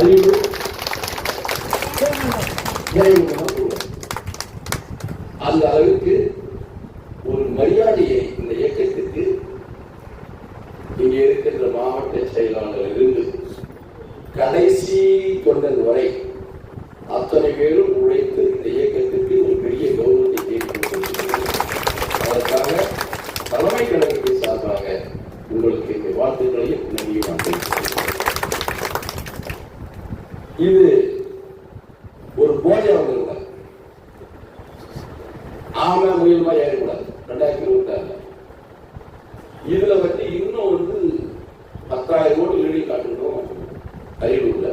அறிவு அந்த அளவுக்கு ஒரு மரியாதையை இந்த இயக்கத்திற்கு இங்கே இருக்கின்ற மாவட்ட செயலாளர் இருந்து கடைசி தொண்டன் வரை அத்தனை பேரும் உழைத்து இந்த இயக்கத்திற்கு ஒரு பெரிய கௌரவத்தை ஏற்படுத்தியிருக்கிறது அதற்காக தலைமை கழகத்தின் சார்பாக உங்களுக்கு இந்த வாழ்த்துக்களையும் நன்றியும் நான் தெரிவித்துக் இது ஒரு போதை வந்துருக்கூடாது ஆமா முயல் மாதிரி ஆயிடக்கூடாது. ரெண்டாயிரத்தி இருபத்தி ஆறு இதுல வந்து இன்னும் வந்து பத்தாயிரம் கோடி எழுதி காட்டணும் அரியலூர்ல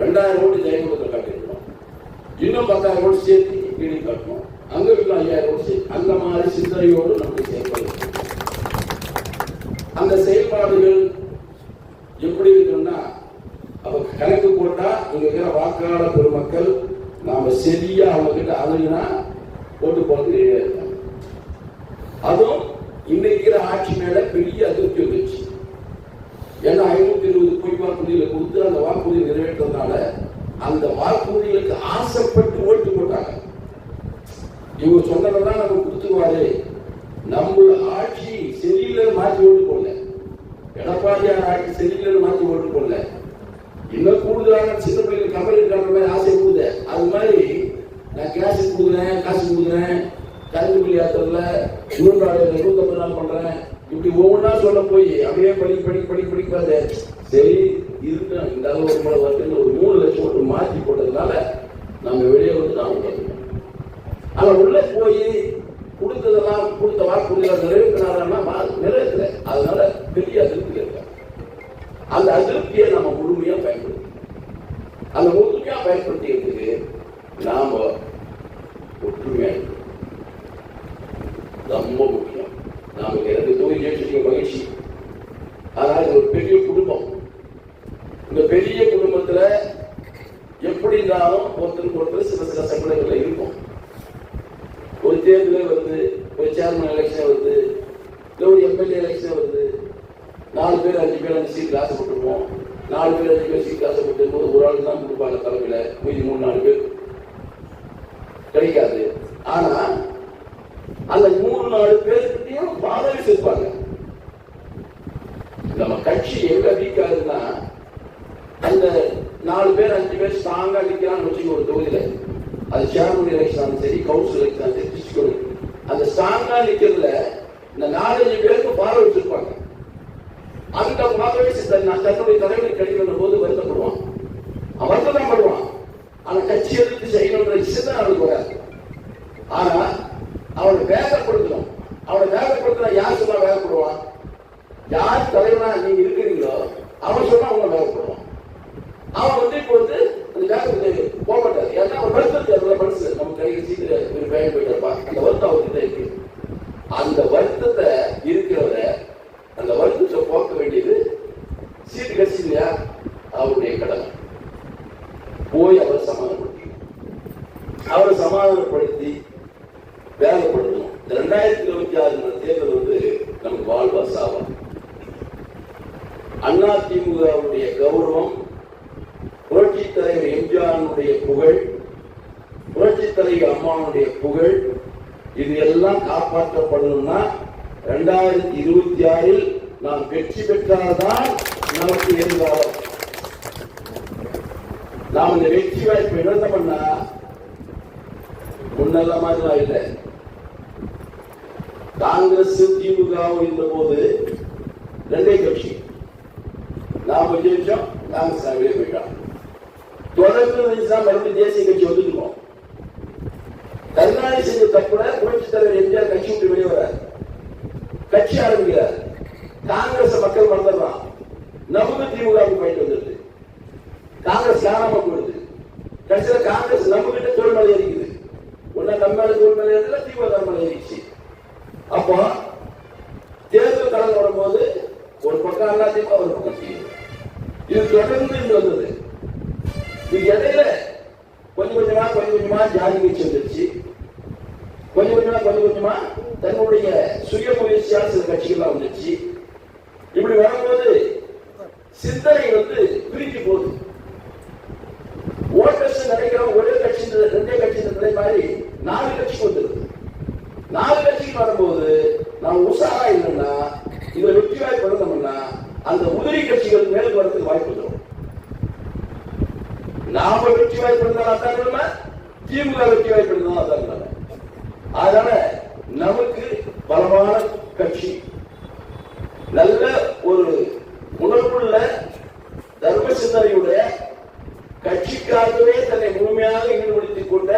ரெண்டாயிரம் கோடி ஜெயங்குளத்தில் காட்டிருக்கிறோம் இன்னும் பத்தாயிரம் கோடி சேர்த்து எழுதி காட்டணும் அங்க இன்னும் ஐயாயிரம் கோடி சேர்த்து அந்த மாதிரி சிந்தனையோடு நமக்கு செயல்பாடு அந்த செயல்பாடுகள் எப்படி இருக்குன்னா கணக்கு போட்டா இங்க இருக்கிற வாக்காளர் பெருமக்கள் நாம சரியா அவங்க கிட்ட அணுகினா ஓட்டு போறது ரெடியா இருக்காங்க அதுவும் இன்னைக்கு ஆட்சி மேல பெரிய அதிருப்தி வந்துச்சு ஏன்னா ஐநூத்தி இருபது பொய் வாக்குறுதிகளை கொடுத்து அந்த வாக்குறுதியை நிறைவேற்றதுனால அந்த வாக்குறுதிகளுக்கு ஆசைப்பட்டு ஓட்டு போட்டாங்க. இவங்க சொன்னதான் நம்ம கொடுத்துருவாரு. நம்ம ஆட்சி சரியில்லை மாற்றி ஓட்டு போடல. எடப்பாடியார் ஆட்சி சரியில்லைன்னு மாற்றி ஓட்டு போடல. இன்னும் கூடுதலான சின்ன பிள்ளைங்க கம்பெனி இருக்கிற மாதிரி ஆசை கொடுக்குது அது மாதிரி நான் கேஸ் கொடுக்குறேன் காசு கொடுக்குறேன். கரண்ட் பில் ஏற்றுறதுல நூற்றாடு நூற்றம்பது நாள் பண்றேன். இப்படி ஒவ்வொன்றா சொல்ல போய் அப்படியே படி படி படி படிக்காத சரி இருக்கேன் இந்த அளவு ஒரு மழை வருதுன்னு ஒரு மூணு லட்சம் ஓட்டு மாற்றி போட்டதுனால நம்ம வெளியே வந்து நாம பார்த்துக்கோம் ஆனா போய் கொடுத்ததெல்லாம் கொடுத்த வாக்குறுதிகள் நிறைவேற்றினாரா நிறைவேற்றல. அதனால பெரிய அதிருப்தி இருக்காங்க அந்த அதிருப்தியை நம்ம முழுமையா பயன்படுத்தணும் அந்த முழுமையா பயன்படுத்திக்கிறதுக்கு நாம ஒற்றுமையா இருக்கணும் ரொம்ப முக்கியம் நாம எனக்கு தொகுதி ஜெயிச்சிருக்க மகிழ்ச்சி ஆனால் இது ஒரு பெரிய குடும்பம் இந்த பெரிய குடும்பத்துல எப்படி இருந்தாலும் ஒருத்தருக்கு ஒருத்தர் சில சில சங்கடங்கள் இருக்கும் ஒரு தேர்தலே வருது ஒரு சேர்மன் எலெக்ஷன் வருது இல்லை ஒரு எம்எல்ஏ எலெக்ஷன் வருது நாலு பேர் அஞ்சு பேர் அஞ்சு சீட் ஆசைப்பட்டிருப்போம் நாலு பேர் அஞ்சு பேர் சீட் ஆசைப்பட்டு போது ஒரு ஆள் தான் கொடுப்பாங்க தலைமையில மீதி மூணு நாலு பேர் கிடைக்காது ஆனா அந்த மூணு நாலு பேருக்கிட்டையும் ஃபாதர்ஸ் இருப்பாங்க நம்ம கட்சி எங்க வீக்கா இருந்தா அந்த நாலு பேர் அஞ்சு பேர் ஸ்ட்ராங்கா நிக்கிறான்னு வச்சுக்கோ ஒரு தொகுதியில. அது சேர்மன் எலெக்ஷன் சரி கவுன்சில் எலெக்ஷன் சரி டிஸ்ட்ரிக்ட் அந்த ஸ்ட்ராங்கா நிக்கிறதுல இந்த நாலஞ்சு பேருக்கு பார்வை வச்சிருப்பாங்க. அந்த ஃபாலோவர்ஸ் தன்னுடைய தலைவரை கிடைக்கிற போது வருத்தப்படுவான். அவன் தான் படுவான் ஆனா கட்சி எதிர்த்து செய்யணுன்ற சின்ன அவனுக்கு வராது ஆனா அவனை வேகப்படுத்தணும் அவனை வேகப்படுத்தினா யார் சொன்னா வேகப்படுவான் யார் தலைவனா நீங்க இருக்கிறீங்களோ அவன் சொன்னா அவங்க வேகப்படுவான் அவன் வந்து இப்போ வந்து அந்த வேகத்துக்கு போக மாட்டாரு ஏன்னா அவன் வருத்தத்தை அதுல மனசு நம்ம கையில் சீக்கிரம் ஒரு வேகம் போயிட்டு அந்த வருத்தம் அவர்கிட்ட இருக்கு அந்த வருத்தத்தை இருக்கிறவரை அந்த வருத்தத்தை போக்க வேண்டியது சீட்டு கட்சி இல்லையா அவருடைய கடமை போய் அவரை சமாதானப்படுத்தணும் அவரை சமாதானப்படுத்தி வேலைப்படுத்தணும். இந்த ரெண்டாயிரத்தி இருபத்தி ஆறு தேர்தல் வந்து நமக்கு வாழ்வா சாவா. அண்ணா திமுகவுடைய கௌரவம் புரட்சி தலைவர் எம்ஜிஆருடைய புகழ் புரட்சி தலைவர் அம்மாவுடைய புகழ் இது எல்லாம் காப்பாற்றப்படணும்னா ரெண்டாயிரத்தி இருபத்தி ஆறில் நாம் வெற்றி பெற்றால்தான் நமக்கு எதிர்காலம். நாம் இந்த வெற்றி வாய்ப்பை இழந்தோம்னா முன்னெல்ல மாதிரிலாம் இல்லை. காங்கிரஸ் திமுகவும் இருந்த போது ரெண்டே கட்சி. நாம ஜெயிச்சோம் காங்கிரஸ் வெளியே போயிட்டோம். தொடர்ந்து இருந்துச்சுன்னா மறுபடியும் தேசிய கட்சி வந்துருக்கோம் கருணாநிதி செஞ்ச தப்புல புரட்சி தலைவர் எம்ஜிஆர் கட்சி விட்டு வெளியே வர கட்சி ஆரம்பிக்கிறார். காங்கிரஸ் மக்கள் மறந்துடுறான் நமக்கு திமுக போயிட்டு வந்துருக்கு காங்கிரஸ் காணாம போடுது கடைசியில காங்கிரஸ் நம்ம கிட்ட தோல்மலை இருக்குது ஒன்னா நம்ம மேல தோல்மலை ஏறல திமுக தோல்மலை ஏறிச்சு அப்போ தேர்தல் கலந்து வரும்போது ஒரு பக்கம் அண்ணா திமுக ஒரு பக்கம் திமுக இது தொடர்ந்து இருந்து வந்தது இது இடையில கொஞ்சம் கொஞ்சமா கொஞ்சம் கொஞ்சமா ஜாதி கட்சி வந்துருச்சு கொஞ்சம் கொஞ்சமா கொஞ்சம் கொஞ்சமா தன்னுடைய சுய முயற்சியால் சில கட்சிகள்லாம் வந்துருச்சு இப்படி வரும்போது சிந்தனை வந்து பிரிஞ்சு போகுது மாதிரி நாலு கட்சிக்கு வந்துருது நாலு கட்சிக்கு வரும்போது நாம் உஷாரா இல்லைன்னா இதுல வெற்றி வாய்ப்பு இருந்தோம்னா அந்த உதிரி கட்சிகள் மேலுக்கு வரதுக்கு வாய்ப்பு வந்துடும் நாம வெற்றி வாய்ப்பு இருந்தாலும் அதான் நிலைமை திமுக வெற்றி வாய்ப்பு இருந்தாலும் அதனால நமக்கு பலமான கட்சி நல்ல ஒரு உணர்வுள்ள தர்ம சிந்தனையுடைய கட்சிக்காகவே தன்னை முழுமையாக ஈடுபடுத்திக் கொண்ட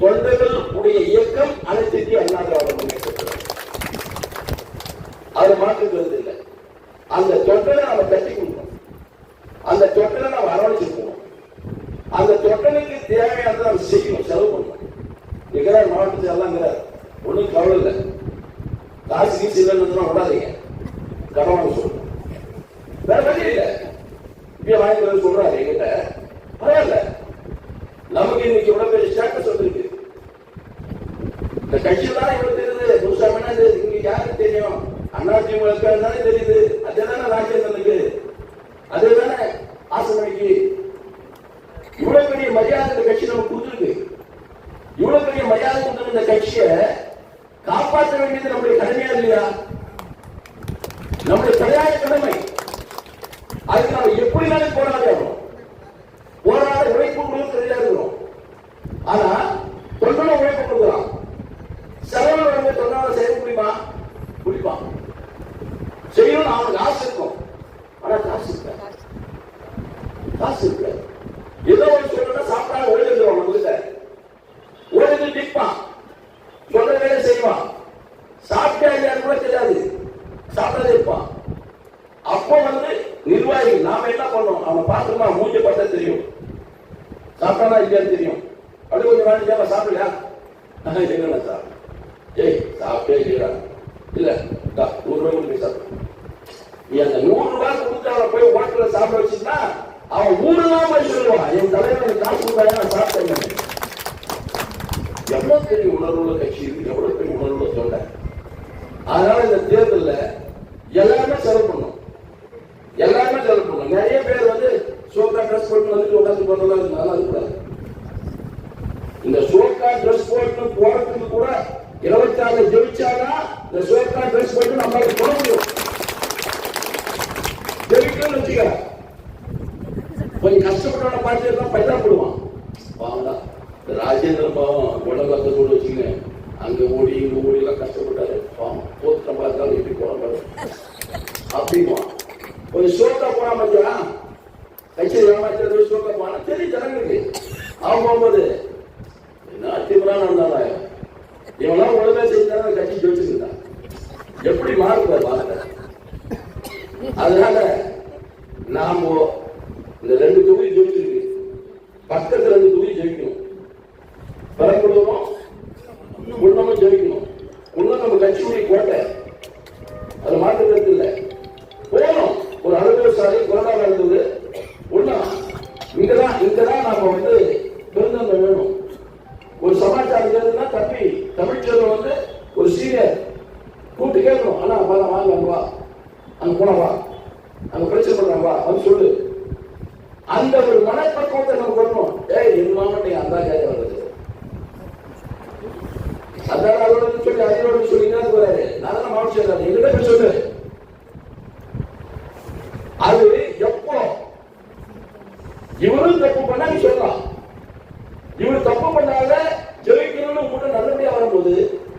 தொண்டர்கள் உடைய இயக்கம் அனைத்து இந்திய அண்ணா திராவிட முன்னேற்ற கழகம். அது மாற்று கருத்து இல்லை அந்த தொண்டனை நம்ம கட்டி கொடுக்கணும் அந்த தொண்டனை நம்ம அரவணைச்சு போகணும் அந்த தொட்டனுக்கு தேவையானதை நம்ம செய்யணும் செலவு பண்ணணும். இருக்கிறார் மாவட்டத்தில் எல்லாங்கிறார் ஒன்றும் கவலை இல்லை. காசு கீசு இல்லைன்னு விடாதீங்க. கடன் சொல்லணும் வேற வழி இல்லை. இப்பயே வாங்கி சொல்றாரு எங்கிட்ட பரவாயில்ல. நமக்கு இன்னைக்கு இவ்வளவு பெரிய ஸ்டேட்டஸ் வந்திருக்கு. இந்த கட்சி தான் இவ்வளவு தெரியுது. புதுசாமினா இங்க யாருக்கு தெரியும்? அண்ணா திமுக தானே தெரியுது. அதே தானே ராஜேந்திரனுக்கு. அதே தானே ஆசமணிக்கு பெரிய மரியாதை இந்த கட்சி நமக்கு கொடுத்துருக்கு. இவ்வளவு பெரிய மரியாதை கொடுத்துருக்க இந்த கட்சியை காப்பாற்ற வேண்டியது நம்முடைய கடமையா இல்லையா? நம்முடைய தலையாய கடமை. அதுக்கு நம்ம எப்படினாலும் போராடணும் போராட உழைப்பு கொடுக்க தெரியாது இருக்கிறோம் ஆனா தொண்டன உழைப்பு கொடுக்குறான் செலவு வந்து தொண்டனால செய்ய முடியுமா முடிப்பான் செய்யணும் அவனுக்கு ஆசை இருக்கும் ஆனா காசு இருக்க காசு இருக்க ஏதோ ஒரு சொல்லணும்னா சாப்பிட்டா ஓடிடுவான் நம்ம கிட்ட ஓடிட்டு நிற்பான் சொல்ற வேலை செய்வான் சாப்பிட்டா இல்லையான்னு கூட தெரியாது சாப்பிட்டதே இருப்பான் அப்போ வந்து நிர்வாகி நாம என்ன பண்ணோம் அவனை பார்த்தோம்னா மூஞ்ச பார்த்தா தெரியும். சாப்பிட்டானா இல்லையான்னு தெரியும். அப்படி கொஞ்சம் வாங்கி ஏன் சாப்பிடலையா? ஆஹா, சார் ஏய் சாப்பிட்டே இல்லையா இல்ல நூறு ரூபாய் கொடுத்து சாப்பிடு. நீ அந்த நூறு ரூபாய் கொடுத்து அவனை போய் ஹோட்டல்ல சாப்பிட வச்சுன்னா அவன் ஊரெல்லாம் போய் சொல்லுவான் என் தலைவர் காசு கொடுத்தாங்க நான் சாப்பிட்டேன். எவ்வளவு பெரிய உணர்வுள்ள கட்சி இருக்கு எவ்வளவு பெரிய உணர்வுள்ள சொல்ல அதனால இந்த தேர்தலில் எல்லாருமே செலவு பண்ணும் எல்லாருமே செலவு பண்ணும் நிறைய பேர் வந்து சோக்கா ட்ரெஸ் போட்டு வந்துட்டு உட்காந்து போறதெல்லாம் நல்லா இருக்கக்கூடாது இந்த சோக்கா ட்ரெஸ் போட்டு போறதுக்கு கூட இருபத்தி ஆறு ஜெயிச்சாதான் இந்த சோக்கா ட்ரெஸ் போட்டு நம்மளால போட முடியும் ஜெபிக்கணும்னு வச்சுக்க. கொஞ்சம் கஷ்டப்பட்டவன பார்த்து எல்லாம் பைதாப்படுவான் பாவம்டா. ராஜேந்திர பாவம் உடம்பு அந்த கூட வச்சுங்க அங்க ஓடி இங்க ஓடி எல்லாம் கஷ்டப்பட்டாரு. பாவம் தோற்ற பார்த்தாலும் எப்படி போறாங்க அப்படிங்குவான் கொஞ்சம் சோத்தா போனா மச்சா கட்சி ஏமாத்துறது சோத்தா போனா தெரியும் ஜனங்களுக்கு. அவன் போகும்போது என்ன அத்திமரான நடந்தாங்க இவெல்லாம் ஒழுங்கா செஞ்சாலும் கட்சி ஜெயிச்சுருந்தான் எப்படி மாறுவார் பாருங்க அதனால நாம இந்த ரெண்டு தொகுதி ஜெயிச்சிருக்கு. பக்கத்துல ரெண்டு தொகுதி ஜெயிக்கணும். பெரம்பலூரும் குன்னமும் ஜெயிக்கணும். குன்னம் நம்ம கட்சியுடைய கோட்டை அது மாற்று கருத்து இல்லை. போகணும் ஒரு அலுவலக சாலை கொரோனா இருந்தது ஒண்ணா இங்கதான் இங்கதான் நாம வந்து பெருந்தன்மை வேணும் ஒரு சமாச்சாரம் தெரியுதுன்னா தப்பி தமிழ்ச்செல்வன் வந்து ஒரு சீனியர் கூப்பிட்டு கேட்கணும் அண்ணா வா வாங்க அங்க வா அங்க போனா வா அங்க பிரச்சனை பண்றாங்க வா வந்து சொல்லு அந்த ஒரு மனப்பக்குவத்தை நம்ம வரணும் ஏய் என் மாமன் நீ அந்த கேட்க வருது அதான் அவரோட சொல்லி அதோட சொல்லி என்ன போறாரு. நான் தான் மாவட்ட செயலாளர் எங்கிட்ட போய் சொல்லு அது எப்போ இவரும் தப்பு பண்ணா நீ சொல்லலாம் இவர் தப்பு பண்ணாத ஜெயிக்கணும்னு உங்கள்கிட்ட நல்லபடியா வரும்போது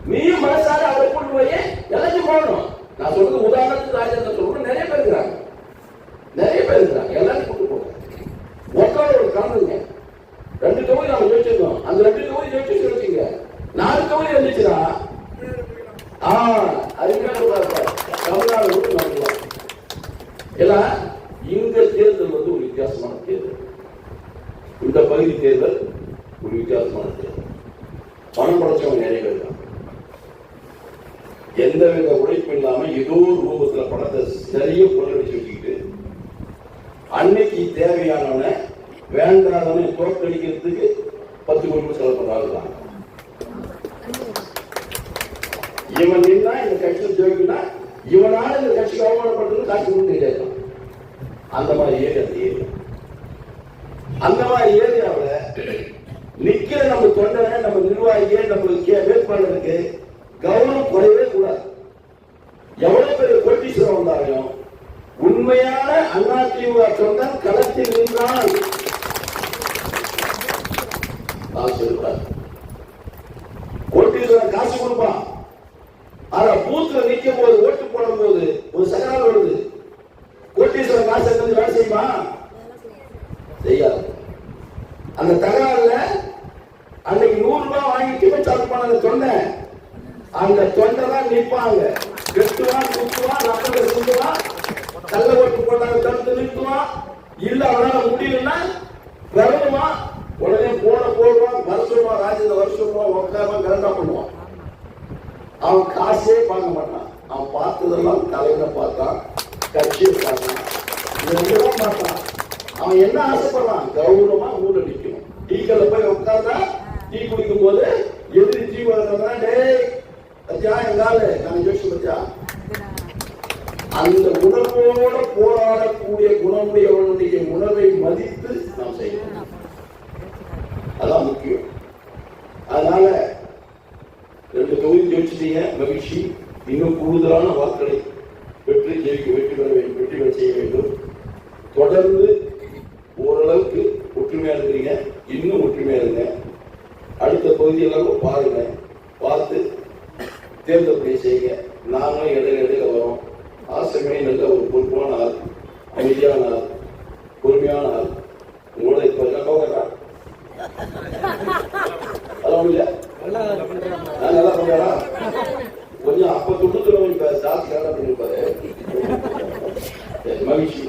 நீயும் மனசார அதை கொண்டு போய் எல்லாத்தையும் போடணும் நான் சொல்றது உதாரணத்துக்கு ராஜேந்திர சொல்றேன் நிறைய பேர் இருக்கிறாங்க நிறைய பேர் இருக்கிறாங்க எல்லாரும் கூட்டு போங்க உட்கார ஒரு கலந்துங்க ரெண்டு தொகுதி நம்ம ஜெயிச்சிருக்கோம் அந்த ரெண்டு தொகுதி ஜெயிச்சு வச்சுங்க நாலு தொகுதி இருந்துச்சுன்னா ஆ அதுக்காக தமிழ்நாடு கூட நடக்கலாம் ஏன்னா இந்த தேர்தல் வந்து ஒரு வித்தியாசமான தேர்தல் இந்த பகுதி தேர்தல் ஒரு வித்தியாசமான தேர்தல் பணம் படைச்சவங்க நிறைய பேர் தான் எந்தவித உழைப்பு இல்லாம ஏதோ ஒரு ரூபத்துல பணத்தை சரியா கொள்ளடிச்சு வச்சுக்கிட்டு அன்னைக்கு தேவையானவனை வேண்டாதவனை தோற்கடிக்கிறதுக்கு பத்து கோடி செலவு பண்றாங்க இவன் நின்னா இந்த கட்சி ஜெயிக்குனா இவனால இந்த கட்சிக்கு அவமானப்படுறது காட்சி கொடுத்து கேட்கலாம் அந்த மாதிரி ஏரியா அந்த ஏரியா. அந்த மாதிரி ஏரியாவில் நிக்கிற நம்ம தொண்டனை நம்ம நிர்வாகியை நம்மளுக்கு வேட்பாளருக்கு கௌரவம் குறை கூடாது எவ்வளவு பெரிய கோட்டீஸ்வரம் வந்தாலும் உண்மையான அதிமுக தொண்டன் களத்தில் நின்றால் காசு இருக்காது கோட்டீஸ்வரன் காசு கொடுப்பான் ஆனா பூத்துல நிற்கும் போது ஓட்டு போடும் போது ஒரு சகனால் வருது. கோட்டீஸ்வரன் காசு எடுத்து வேலை செய்யுமா? செய்யாது. அந்த தகவல்ல அன்னைக்கு நூறு ரூபாய் வாங்கி டிபெட் பண்ண அந்த தொண்டை. அந்த தொண்டை தான் நிற்பாங்க. கெட்டுவான் குத்துவான் ரத்தத்தை சுண்டுவான் கள்ள ஓட்டு போட்டாங்க தடுத்து நிற்குவான் இல்ல அவனால முடியலன்னா வரணுமா உடனே போன போடுவான் ராஜ வர சொல்லுவான் உட்காரமா கரெக்டா பண்ணுவான் அவன் காசே பார்க்க மாட்டான். அவன் பார்த்ததெல்லாம் தலைவரை பார்த்தான் கட்சியை பார்த்தான் இதெல்லாம் பார்த்தான். அவன் என்ன ஆசைப்படுறான்? கௌரவமா ஊர்ல டீ டீக்கல்ல போய் உட்கார்ந்தா டீ குடிக்கும் போது எதிரி டீ வளர்ந்தா டேய் பத்தியா எங்கால நான் யோசிச்சு பத்தியா? அந்த உணர்வோட போராடக்கூடிய குணமுடையவனுடைய உணர்வை மதித்து நாம் செய்யணும். அதான் முக்கியம். அதனால தொகுதி தொகுதி செய்ய மகிழ்ச்சி இன்னும் கூடுதலான வாக்களை பெற்று ஜெயிக்க வெற்றி பெற வேண்டும் வெற்றி பெற செய்ய வேண்டும். தொடர்ந்து ஓரளவுக்கு ஒற்றுமையா இருக்கிறீங்க. இன்னும் ஒற்றுமையா இருங்க. அடுத்த பகுதியெல்லாம் பாருங்க. பார்த்து தேர்தல் பணி செய்யுங்க நாங்களும் இடையில இடையில வரோம். ஆசிரமே நல்ல ஒரு பொறுப்பான ஆள் அமைதியான ஆள் பொறுமையான ஆள். உங்களோட இப்போ என்ன போகிறா அதான் இல்லை. நல்லா பண்ணா கொஞ்சம் அப்ப தொண்ணூத்தி இப்ப ஜாஸ்தி நல்லா பண்ணிருப்பாரு. மகிழ்ச்சி.